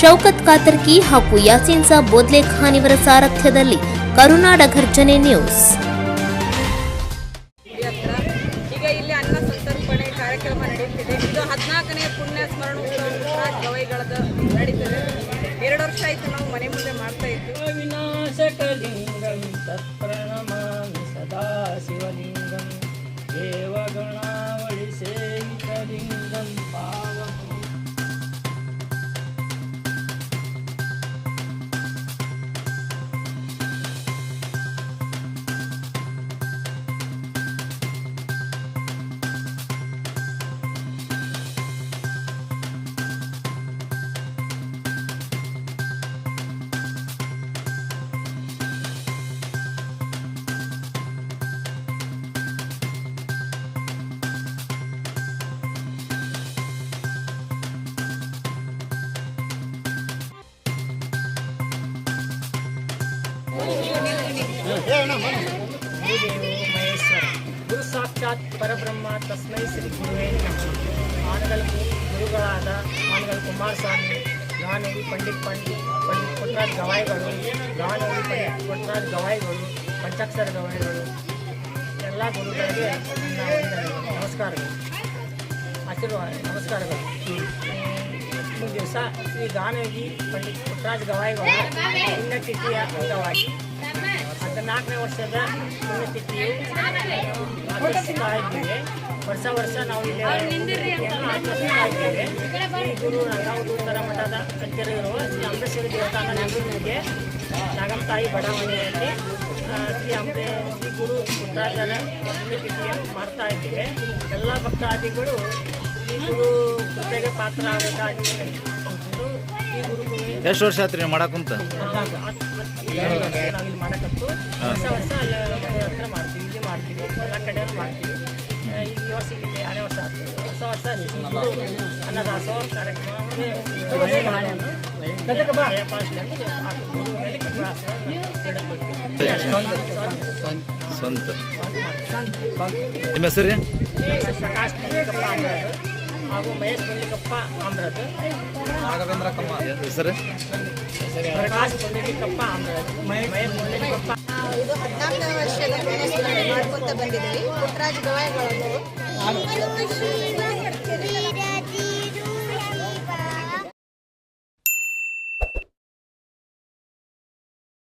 ಶೌಕತ್ ಕಾತರ್ಕಿ ಹಾಗೂ ಯಾಸೀನ್ ಸಾಬ್ ಬೋದ್ಲೆ ಖಾನ್ ಇವರ ಸಾರಥ್ಯದಲ್ಲಿ ಕರುನಾಡ ಘರ್ಜನೆ ನ್ಯೂಸ್. ಈಗ ಇಲ್ಲಿ ಅನ್ನ ಸಂತರ್ಪಣೆ ಕಾರ್ಯಕ್ರಮ ನಡೆಯುತ್ತಿದೆ. ಇದು ಹದಿನಾಲ್ಕನೇ ಪುಣ್ಯ ಗವೈಗಳದ ನಡೀತದೆ. ಎರಡು ವರ್ಷ ಆಯ್ತು ನಾವು ಮನೆ ಮುಂದೆ ಮಾಡ್ತಾ ಇದ್ವಿ. ಗುರು ಸಾಕ್ಷಾತ್ ಪರಬ್ರಹ್ಮ ತಸ್ಮೈ ಶ್ರೀ ಗುರುವೇ ಆನಗಲ್ ಗುರುಗಳಾದ ಆನಗಲ್ ಕುಮಾರಸ್ವಾಮಿ, ಗಾನವಿ ಪಂಡಿತ್ ಪಂಡಿತ್ ಪಂಡಿತ್ ಪುಟ್ರಾಜ್ ಗವಾಯಿಗಳು, ಗಾನವಿ ಪಂಡಿತ್ ಪುಟ್ರಾಜ್ ಗವಾಯಿಗಳು, ಪಂಚಾಕ್ಷರ ಗವಾಯಿಗಳು, ಎಲ್ಲ ಗುರುಗಳಿಗೆ. ನಮಸ್ಕಾರಗಳು ಆಶೀರ್ವಾದ ನಮಸ್ಕಾರಗಳು ಈ ದಿವಸ ಶ್ರೀ ಗಾನವಿ ಪಂಡಿತ್ ಪುಟ್ರಾಜ್ ಗವಾಯಿಗಳು ಪುಣ್ಯತಿಥಿಯ ಅಂಗವಾಗಿ ಹದಿನಾಲ್ಕನೇ ವರ್ಷದ ಪುಣ್ಯತಿಥಿಯು ಆಚರಿಸ್ತಾ ಇದ್ದೇವೆ. ವರ್ಷ ವರ್ಷ ನಾವು ಇಲ್ಲಿ ಆಚರಿಸ್ತಾ ಇದ್ದೇವೆ. ಈ ಗುರು ರಂಗಾವಧೂತರ ಮಠದ ಇರುವ ಶ್ರೀ ಅಂಬೇಶ್ವರಿ ದೇವಸ್ಥಾನ ನೆಂಬೂರಿಗೆ ನಾಗಂತಾಯಿ ಬಡಾವಣೆಯಲ್ಲಿ ಶ್ರೀ ಅಂಬೆ ಶ್ರೀ ಗುರು ಮುಂತಾದ ಪುಣ್ಯತಿಥಿಯನ್ನು ಮಾಡ್ತಾ ಇದ್ದೇವೆ. ಎಲ್ಲ ಭಕ್ತಾದಿಗಳು ಈ ಗುರು ಕೃಪೆಗೆ ಪಾತ್ರ ಆಗಬೇಕಾಗಿದೆ. ಈ ಗುರುಗಳು ಎಷ್ಟು ವರ್ಷ ಆತ್ರಿ ನೀವು ಮಾಡಕ್ಕಂತ ಮಾಡಕತ್ತು ವರ್ಷ ವರ್ಷ ಅಲ್ಲಿ ಹತ್ರ ಮಾಡ್ತೀವಿ ಇಲ್ಲಿ ಮಾಡ್ತೀವಿ ಎಲ್ಲ ಕಡೆ ಮಾಡ್ತೀವಿ ಆ, ಈ ವರ್ಷ ಇಲ್ಲಿ ಎರಡನೇ ವರ್ಷ ಆಗ್ತದೆ ಹೊಸ ವರ್ಷ ಅನ್ನದಾಸೋಹ ಕಾರ್ಯಕ್ರಮ ಸ್ವಂತ ನಿಮ್ಮ ಹೆಸರು ರೀ ಪ್ರಕಾಶ್ ಹಾಗೂ ಮಹೇಶ್ ಮಲ್ಲಿಕಪ್ಪ ಆಮ್ರದ್ ಹೆಸರು? ಪ್ರಕಾಶ್ ಮಲ್ಲಿಕಪ್ಪ ಆಮ್ರದ್ ಮಹೇಶ್ ಮಲ್ಲಿಕಪ್ಪ ನಾವು ಇದು ಹದಿನಾಲ್ಕನೇ ವರ್ಷದ ಮಾಡ್ಕೊಂತ ಬಂದಿದ್ದೀವಿ. ಪುಟ್ಟರಾಜ್ ಗವಾಯಿಗಳು.